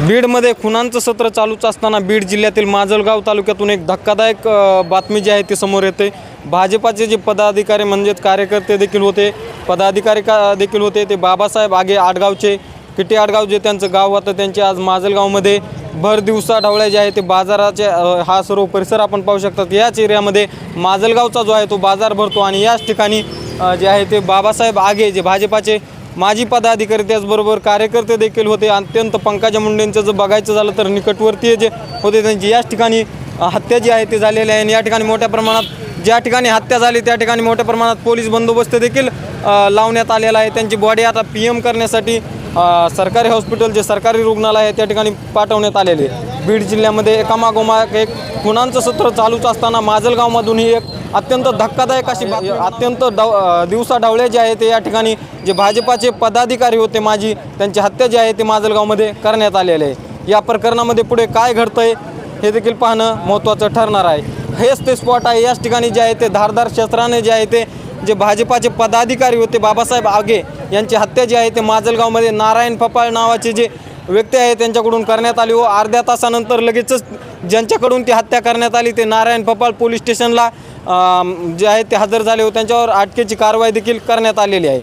बीडमध्ये खुनांचं सत्र चालूच असताना बीड जिल्ह्यातील माजलगाव तालुक्यातून एक धक्कादायक बातमी जी आहे ती समोर येते. भाजपाचे जे पदाधिकारी म्हणजेच कार्यकर्ते देखील होते पदाधिकारी का देखील होते ते बाबासाहेब आगे आडगावचे किटी आडगाव जे त्यांचं गाव होतं त्यांचे आज माजलगावमध्ये भर दिवसा ढवळ्या जे आहे ते बाजाराचे हा सर्व परिसर आपण पाहू शकतात. याच एरियामध्ये माजलगावचा जो आहे तो बाजार भरतो आणि याच ठिकाणी जे आहे ते बाबासाहेब आगे जे भाजपाचे माजी पदाधिकारी त्याचबरोबर कार्यकर्ते देखील होते. अत्यंत पंकजा मुंडेंचं जर बघायचं झालं तर निकटवर्तीय जे होते त्यांची याच ठिकाणी हत्या जी आहे ती झालेली आहे. आणि या ठिकाणी मोठ्या प्रमाणात ज्या ठिकाणी हत्या झाली त्या ठिकाणी मोठ्या प्रमाणात पोलीस बंदोबस्त देखील लावण्यात आलेला आहे. त्यांची बॉडी आता पी एम करण्यासाठी सरकारी हॉस्पिटल जे सरकारी रुग्णालय आहे त्या ठिकाणी पाठवण्यात आलेले बीड जिल्ह्यामध्ये एकामागोमाग एक खुनांचं सत्र चालूच असताना माजलगावमधूनही एक अत्यंत धक्कादायक अशी अत्यंत डव दिवसा ढवळे जे आहे ते या ठिकाणी जे भाजपाचे पदाधिकारी होते माझी त्यांची हत्या जी आहे ते माजलगावमध्ये करण्यात आलेले आहे. या प्रकरणामध्ये पुढे काय घडतंय हे देखील पाहणं महत्त्वाचं ठरणार आहे. हेच ते स्पॉट आहे. याच ठिकाणी जे आहे ते धारदार शस्त्राने जे आहे ते जे भाजपाचे पदाधिकारी होते बाबासाहेब आगे यांची हत्या जी आहे ते माजलगावमध्ये नारायण फपाळ नावाचे जे व्यक्ती आहे त्यांच्याकडून करण्यात आली व अर्ध्या तासानंतर लगेचच ज्यांच्याकडून ती हत्या करण्यात आली ते नारायण फपाळ पोलीस स्टेशनला जे आहे ते हजर झाले व त्यांच्यावर अटकेची कारवाई देखील करण्यात आलेली आहे.